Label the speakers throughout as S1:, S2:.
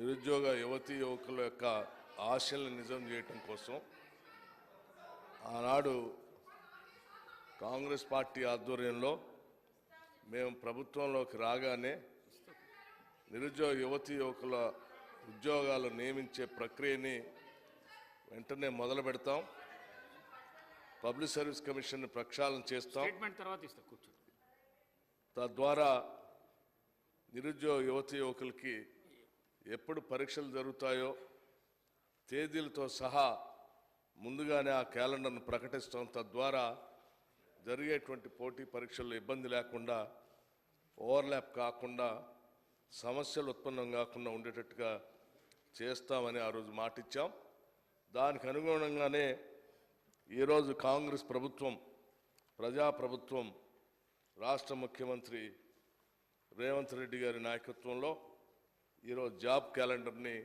S1: నిరుద్యోగ యువతి యువకుల యొక్క ఆశల్ని నిజం చేయటం కోసం ఆనాడు కాంగ్రెస్ పార్టీ ఆధ్వర్యంలో మేము ప్రభుత్వంలోకి రాగానే నిరుద్యోగ యువతి యువకుల ఉద్యోగాలు నియమించే ప్రక్రియని వెంటనే మొదలు పెడతాం. పబ్లిక్ సర్వీస్ కమిషన్ ప్రక్షాళన చేస్తాం.
S2: తర్వాత
S1: తద్వారా నిరుద్యోగ యువతి యువకులకి ఎప్పుడు పరీక్షలు జరుగుతాయో తేదీలతో సహా ముందుగానే ఆ క్యాలెండర్ను ప్రకటిస్తాం. తద్వారా జరిగేటువంటి పోటీ పరీక్షల్లో ఇబ్బంది లేకుండా ఓవర్లాప్ కాకుండా సమస్యలు ఉత్పన్నం కాకుండా ఉండేటట్టుగా చేస్తామని ఆ రోజు మాటిచ్చాం. దానికి అనుగుణంగానే ఈరోజు కాంగ్రెస్ ప్రభుత్వం ప్రజాప్రభుత్వం రాష్ట్ర ముఖ్యమంత్రి రేవంత్ రెడ్డి గారి నాయకత్వంలో ఈరోజు జాబ్ క్యాలెండర్ని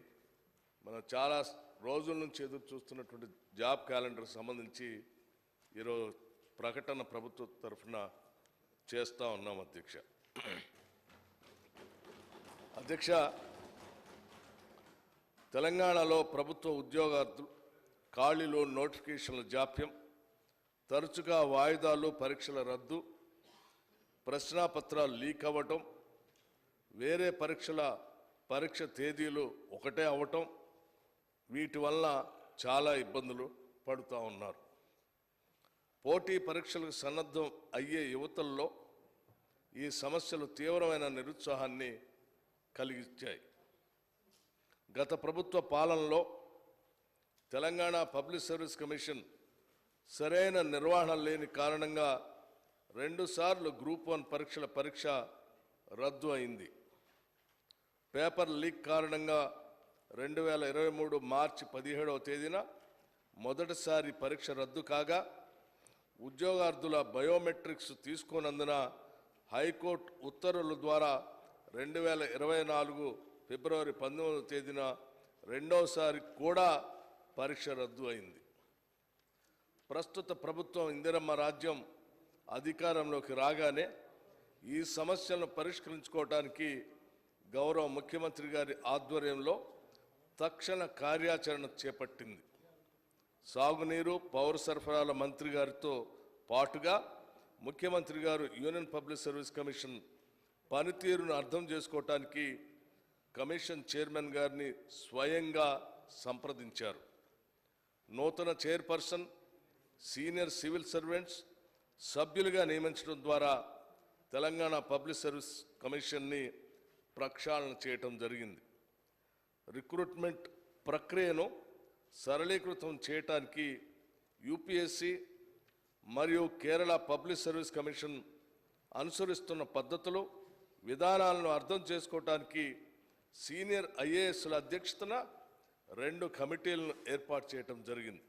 S1: మనం చాలా రోజుల నుంచి ఎదురు చూస్తున్నటువంటి జాబ్ క్యాలెండర్ సంబంధించి ఈరోజు ప్రకటన ప్రభుత్వ తరఫున చేస్తూ ఉన్నాం అధ్యక్ష. అధ్యక్ష తెలంగాణలో ప్రభుత్వ ఉద్యోగార్థులు ఖాళీలు నోటిఫికేషన్ల జాప్యం తరచుగా వాయిదాలు పరీక్షల రద్దు ప్రశ్నాపత్రాలు లీక్ అవ్వటం వేరే పరీక్షల పరీక్ష తేదీలు ఒకటే అవటం వీటి వల్ల చాలా ఇబ్బందులు పడుతూ ఉన్నారు. పోటీ పరీక్షలకు సన్నద్ధం అయ్యే యువతల్లో ఈ సమస్యలు తీవ్రమైన నిరుత్సాహాన్ని కలిగించాయి గత ప్రభుత్వ పాలనలో తెలంగాణ పబ్లిక్ సర్వీస్ కమిషన్ సరైన నిర్వహణ లేని కారణంగా రెండుసార్లు గ్రూప్ వన్ పరీక్షల పరీక్ష రద్దు అయింది. పేపర్ లీక్ కారణంగా రెండు వేల ఇరవై మూడు మార్చి పదిహేడవ తేదీన మొదటిసారి పరీక్ష రద్దు కాగా ఉద్యోగార్థుల బయోమెట్రిక్స్ తీసుకోనందున హైకోర్టు ఉత్తర్వుల ద్వారా రెండు వేల ఇరవై నాలుగు ఫిబ్రవరి పంతొమ్మిదవ తేదీన రెండవసారి కూడా పరీక్ష రద్దు అయింది. ప్రస్తుత ప్రభుత్వం ఇందిరమ్మ రాజ్యం అధికారంలోకి రాగానే ఈ సమస్యలను పరిష్కరించుకోవటానికి గౌరవ ముఖ్యమంత్రి గారి ఆధ్వర్యంలో తక్షణ కార్యాచరణ చేపట్టింది. సాగునీరు పౌర సరఫరాల మంత్రి గారితో పాటుగా ముఖ్యమంత్రి గారు యూనియన్ పబ్లిక్ సర్వీస్ కమిషన్ పనితీరును అర్థం చేసుకోవటానికి కమిషన్ చైర్మన్ గారిని స్వయంగా సంప్రదించారు. నూతన చైర్పర్సన్ సీనియర్ సివిల్ సర్వెంట్స్ సభ్యులుగా నియమించడం ద్వారా తెలంగాణ పబ్లిక్ సర్వీస్ కమిషన్ని ప్రక్షాళన చేయటం జరిగింది. రిక్రూట్మెంట్ ప్రక్రియను సరళీకృతం చేయటానికి యూపీఎస్సి మరియు కేరళ పబ్లిక్ సర్వీస్ కమిషన్ అనుసరిస్తున్న పద్ధతులు విధానాలను అర్థం చేసుకోవటానికి సీనియర్ ఐఏఎస్ల అధ్యక్షతన రెండు కమిటీలను ఏర్పాటు చేయటం జరిగింది.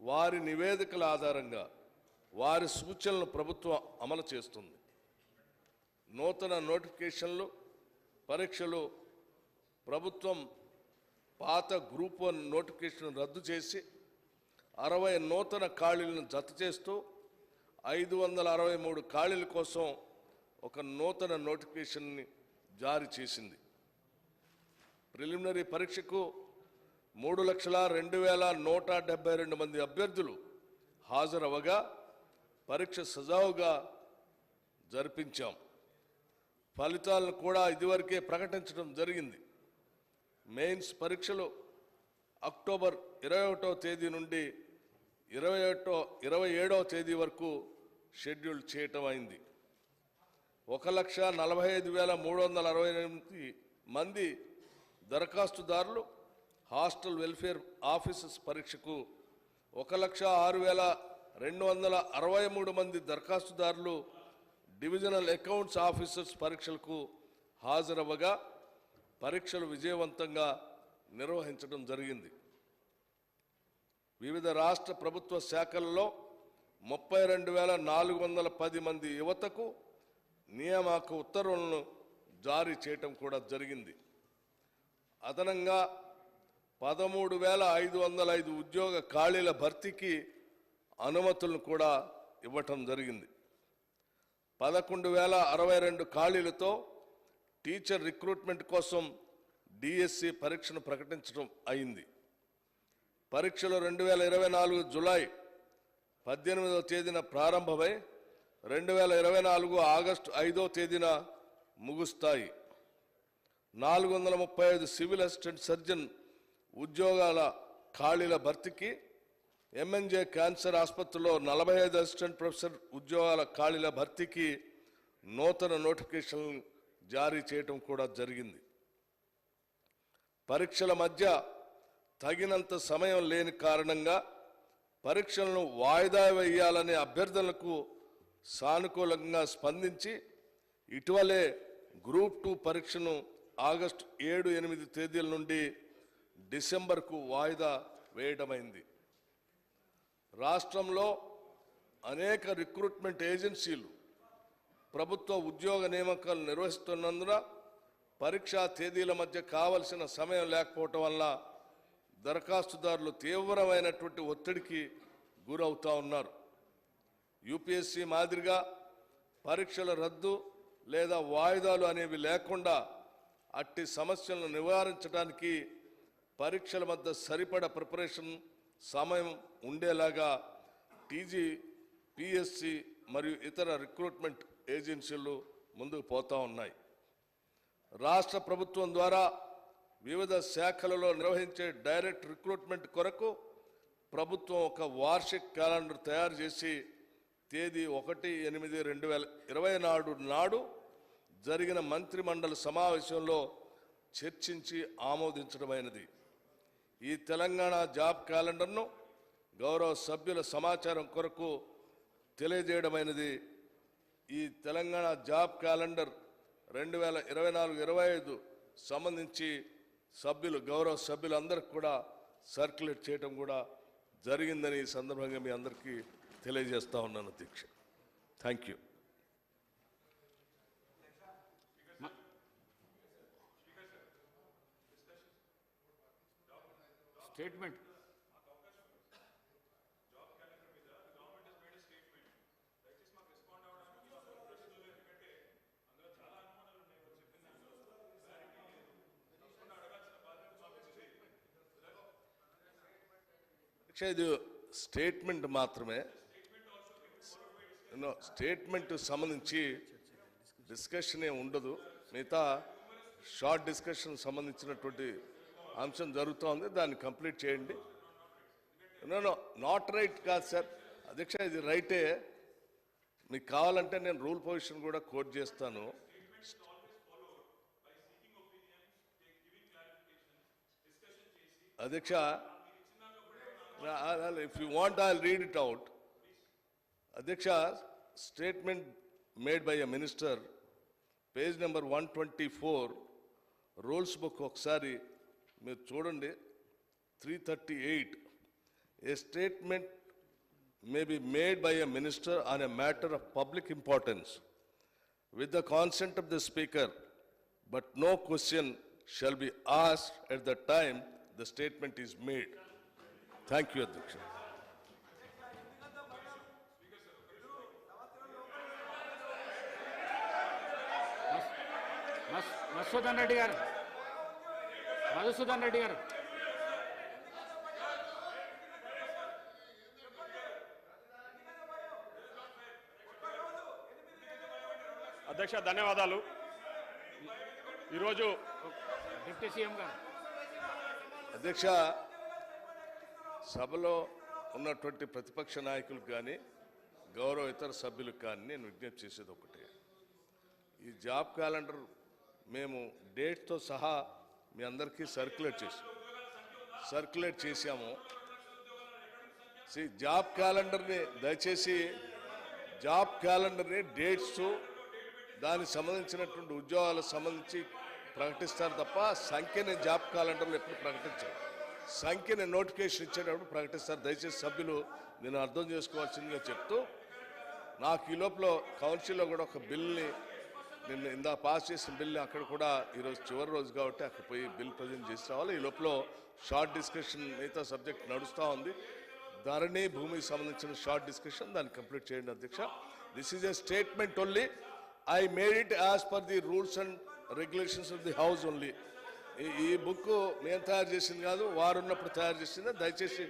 S1: వారి నివేదికల ఆధారంగా వారి సూచనలను ప్రభుత్వం అమలు చేస్తుంది. నూతన నోటిఫికేషన్లు పరీక్షలు ప్రభుత్వం పాత గ్రూప్ వన్ నోటిఫికేషన్ రద్దు చేసి అరవై నూతన ఖాళీలను జత చేస్తూ ఐదు వందల అరవై మూడు ఖాళీల కోసం ఒక నూతన నోటిఫికేషన్ని జారీ చేసింది. ప్రిలిమినరీ పరీక్షకు మూడు లక్షల రెండు వేల నూట డెబ్బై రెండు మంది అభ్యర్థులు హాజరవగా పరీక్ష సజావుగా జరిపించాం. ఫలితాలను కూడా ఇదివరకే ప్రకటించడం జరిగింది. మెయిన్స్ పరీక్షలు అక్టోబర్ ఇరవై ఒకటో తేదీ నుండి ఇరవై ఒకటో ఇరవై ఏడవ తేదీ వరకు షెడ్యూల్ చేయటం అయింది. ఒక లక్ష నలభై ఐదు వేల మూడు వందల అరవై ఎనిమిది మంది దరఖాస్తుదారులు హాస్టల్ వెల్ఫేర్ ఆఫీసర్స్ పరీక్షకు ఒక లక్ష ఆరు వేల రెండు వందల అరవై మూడు మంది దరఖాస్తుదారులు డివిజనల్ అకౌంట్స్ ఆఫీసర్స్ పరీక్షలకు హాజరవ్వగా పరీక్షలు విజయవంతంగా నిర్వహించడం జరిగింది. వివిధ రాష్ట్ర ప్రభుత్వ శాఖల్లో ముప్పై రెండు వేల నాలుగు వందల పది మంది యువతకు నియామక ఉత్తర్వులను జారీ చేయటం కూడా జరిగింది. అదనంగా పదమూడు వేల ఐదు వందల ఐదు ఉద్యోగ ఖాళీల భర్తీకి అనుమతులను కూడా ఇవ్వటం జరిగింది. పదకొండు వేల అరవై రెండు ఖాళీలతో టీచర్ రిక్రూట్మెంట్ కోసం డిఎస్సి పరీక్షను ప్రకటించడం అయింది. పరీక్షలు రెండు వేల ఇరవై నాలుగు జులై పద్దెనిమిదవ తేదీన ప్రారంభమై రెండు వేల ఇరవై నాలుగు ఆగస్టు ఐదో తేదీన ముగుస్తాయి. నాలుగు వందల ముప్పై ఐదు సివిల్ అసిస్టెంట్ సర్జన్ ఉద్యోగాల ఖాళీల భర్తీకి ఎంఎన్జే క్యాన్సర్ ఆసుపత్రిలో నలభై ఐదు అసిస్టెంట్ ప్రొఫెసర్ ఉద్యోగాల ఖాళీల భర్తీకి నూతన నోటిఫికేషన్ జారీ చేయటం కూడా జరిగింది. పరీక్షల మధ్య తగినంత సమయం లేని కారణంగా పరీక్షలను వాయిదా వేయాలనే అభ్యర్థనలకు సానుకూలంగా స్పందించి ఇటీవలే గ్రూప్ టూ పరీక్షను ఆగస్టు ఏడు ఎనిమిది తేదీల నుండి డిసెంబర్కు వాయిదా వేయడమైంది రాష్ట్రంలో అనేక రిక్రూట్మెంట్ ఏజెన్సీలు ప్రభుత్వ ఉద్యోగ నియామకాలు నిర్వహిస్తున్నందున పరీక్షా తేదీల మధ్య కావలసిన సమయం లేకపోవటం వల్ల దరఖాస్తుదారులు తీవ్రమైనటువంటి ఒత్తిడికి గురవుతూ ఉన్నారు. యూపీఎస్సీ మాదిరిగా పరీక్షల రద్దు లేదా వాయిదాలు అనేవి లేకుండా అట్టి సమస్యలను నివారించడానికి పరీక్షల మధ్య సరిపడ ప్రిపరేషన్ సమయం ఉండేలాగా టీజీ పిఎస్సి మరియు ఇతర రిక్రూట్మెంట్ ఏజెన్సీలు ముందుకు పోతా ఉన్నాయి. రాష్ట్ర ప్రభుత్వం ద్వారా వివిధ శాఖలలో నిర్వహించే డైరెక్ట్ రిక్రూట్మెంట్ కొరకు ప్రభుత్వం ఒక వార్షిక క్యాలెండర్ తయారు చేసి తేదీ ఒకటి ఎనిమిది రెండు వేల ఇరవై నాడు నాడు జరిగిన మంత్రిమండలి సమావేశంలో చర్చించి ఆమోదించడమైనది. ఈ తెలంగాణ జాబ్ క్యాలెండర్ను గౌరవ సభ్యుల సమాచారం కొరకు తెలియజేయడమైనది. ఈ తెలంగాణ జాబ్ క్యాలెండర్ రెండు వేల ఇరవై నాలుగు ఇరవై ఐదు సంబంధించి సభ్యులు గౌరవ సభ్యులందరికీ కూడా సర్క్యులేట్ చేయడం కూడా జరిగిందని ఈ సందర్భంగా మీ అందరికీ తెలియజేస్తా ఉన్నాను దీక్ష థ్యాంక్ యూ.
S2: స్టేట్మెంట్.
S1: ఇది స్టేట్మెంట్ మాత్రమే. స్టేట్మెంట్ సంబంధించి డిస్కషన్ ఉండదు. మిగతా షార్ట్ డిస్కషన్ సంబంధించినటువంటి అంశం జరుగుతోంది దాన్ని కంప్లీట్ చేయండి. నో నాట్ రైట్ కాదు సార్. అధ్యక్ష ఇది రైటే. మీకు కావాలంటే నేను రూల్ పొజిషన్ కూడా కోట్ చేస్తాను. అధ్యక్ష if you want I read it out అధ్యక్ష statement made by a minister page number one twenty four rules book ఒకసారి మీరు చూడండి three thirty eight A statement may be made by a minister on a matter of public importance with the consent of the speaker, but no question shall be asked at the time the statement is made. Thank you, Adhiksha.
S2: మస్- మధుసూదన్ రెడ్డి గారు మధుసూదన్ రెడ్డి గారు.
S3: అధ్యక్ష ధన్యవాదాలు. ఈరోజు
S2: deputy CM గారు.
S1: అధ్యక్ష సభలో ఉన్నటువంటి ప్రతిపక్ష నాయకులకు కానీ గౌరవ ఇతర సభ్యులకు కానీ నేను విజ్ఞప్తి చేసేది ఒకటే. ఈ జాబ్ క్యాలెండర్ మేము డేట్తో సహా మీ అందరికీ సర్క్యులేట్ చేసి. సర్క్యులేట్ చేశాము. జాబ్ క్యాలెండర్ని దయచేసి జాబ్ క్యాలెండర్ని డేట్స్ దానికి సంబంధించినటువంటి ఉద్యోగాలకు సంబంధించి ప్రకటిస్తారు తప్ప సంఖ్యని జాబ్ క్యాలెండర్లు ఎప్పుడు ప్రకటించరు. సంఖ్యని నోటిఫికేషన్ ఇచ్చేటప్పుడు ప్రకటిస్తారు. దయచేసి సభ్యులు నేను అర్థం చేసుకోవాల్సిందిగా చెప్తూ నాకు ఈ లోపల కౌన్సిల్లో కూడా ఒక బిల్ని నిన్న ఇందా పాస్ చేసిన బిల్ అక్కడ కూడా ఈరోజు చివరి రోజు కాబట్టి అక్కడ పోయి బిల్ ప్రజెంట్ చేసి రావాలి. ఈ లోపల షార్ట్ డిస్కషన్ మిగతా సబ్జెక్ట్ నడుస్తూ ఉంది. ధరణి భూమికి సంబంధించిన షార్ట్ డిస్కషన్ దాన్ని కంప్లీట్ చేయండి అధ్యక్ష. This is a statement only I made it as per the rules and regulations of the house only ఈ- బుక్ నేను తయారు చేసింది కాదు వారు ఉన్నప్పుడు తయారు చేసింది. దయచేసి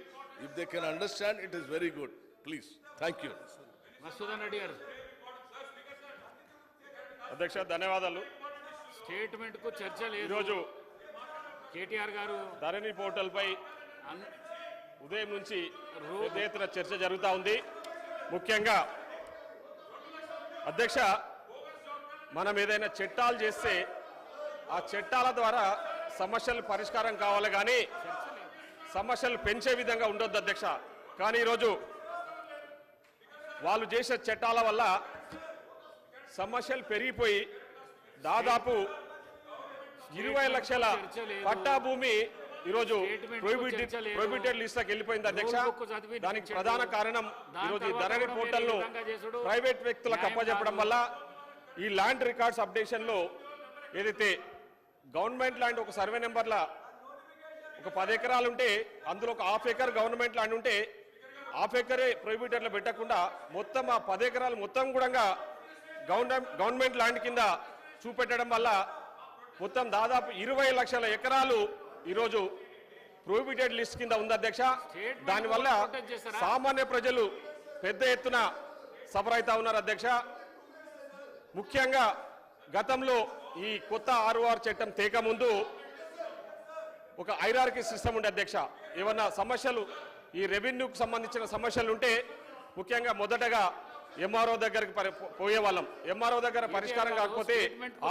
S1: if they can understand it is very good please thank
S2: you Reddy garu.
S3: అధ్యక్ష ధన్యవాదాలు.
S2: స్టేట్మెంట్కు చర్చ లేదు.
S3: ఈరోజు
S2: కేటీఆర్ గారు
S3: ధరణి పోర్టల్పై ఉదయం నుంచి పెద్ద ఎత్తున చర్చ జరుగుతూ ఉంది. ముఖ్యంగా అధ్యక్ష మనం ఏదైనా చట్టాలు చేస్తే ఆ చట్టాల ద్వారా సమస్యలు పరిష్కారం కావాలి కానీ సమస్యలు పెంచే విధంగా ఉండొద్దు అధ్యక్ష. కానీ ఈరోజు వాళ్ళు చేసే చట్టాల వల్ల సమస్యలు పెరిగిపోయి దాదాపు ఇరవై లక్షల. పట్టా భూమి ఈరోజు ప్రొహిబిటెడ్. ప్రొహిబిటెడ్ లిస్ట్ వెళ్ళిపోయింది అధ్యక్ష దానికి. ప్రధాన కారణం ఈరోజు ఈ ధరణి
S2: కూడా
S3: పోర్టల్ను
S2: మీరు ఈ విధంగా చేసుడు
S3: ప్రైవేట్ వ్యక్తులకు
S2: కాదు.
S3: వల్ల ఈ ల్యాండ్ రికార్డ్స్ అప్డేషన్లో ఏదైతే గవర్నమెంట్ ల్యాండ్ ఒక సర్వే నెంబర్ల ఒక పది ఎకరాలు ఉంటే అందులో ఒక హాఫ్ ఎకర్ గవర్నమెంట్ ల్యాండ్ ఉంటే హాఫ్ ఎకరే ప్రొహిబిటర్లో పెట్టకుండా మొత్తం ఆ పది ఎకరాలు మొత్తం కూడా గవర్నమెంట్ గవర్నమెంట్ ల్యాండ్ కింద చూపెట్టడం వల్ల మొత్తం దాదాపు ఇరవై లక్షల ఎకరాలు ఈరోజు ప్రొహిబిటెడ్ లిస్ట్ కింద ఉంది అధ్యక్ష. దానివల్ల? సామాన్య ప్రజలు పెద్ద ఎత్తున సఫర్ అవుతా ఉన్నారు అధ్యక్ష. ముఖ్యంగా గతంలో ఈ కొత్త ఆర్ఓఆర్ చట్టం తేక ముందు ఒక ఐరార్కి సిస్టమ్ ఉండే అధ్యక్ష. ఏమన్నా సమస్యలు ఈ రెవెన్యూకి సంబంధించిన సమస్యలు ఉంటే ముఖ్యంగా మొదటగా ఎంఆర్ఓ దగ్గరికి పోయేవాళ్ళం ఎంఆర్ఓ దగ్గర పరిష్కారం కాకపోతే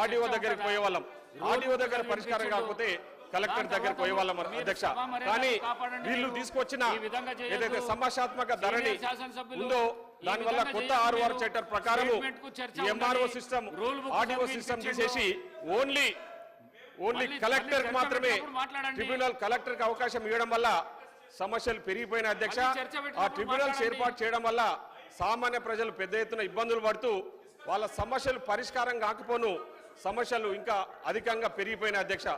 S3: ఆర్డీఓ దగ్గరికి? పోయేవాళ్ళం ఆర్డీఓ దగ్గర పరిష్కారం. కాకపోతే కలెక్టర్
S2: తర్వాత
S3: పోయేవాళ్ళం
S2: మీరు
S3: అధ్యక్ష కానీ వీళ్ళు. తీసుకొచ్చిన. ఏదైతే సమస్యాత్మక ధరణి ఉందో దానివల్ల కొత్త ఆర్ఓఆర్. చట్టం
S2: చర్చ
S3: ఎంఆర్ఓ.
S2: System
S3: RDO
S2: system.
S3: తీసేసి ఓన్లీ ఓన్లీ కలెక్టర్ మాత్రమే. ట్రిబ్యునల్ కలెక్టర్కి అవకాశం ఇవ్వడం వల్ల సమస్యలు పెరిగిపోయిన అధ్యక్ష ఆ ట్రిబ్యునల్స్. ఏర్పాటు చేయడం వల్ల సామాన్య ప్రజలు పెద్ద ఎత్తున ఇబ్బందులు పడుతూ వాళ్ళ సమస్యలు పరిష్కారం కాకపోను సమస్యలు ఇంకా అధికంగా పెరిగిపోయిన అధ్యక్ష.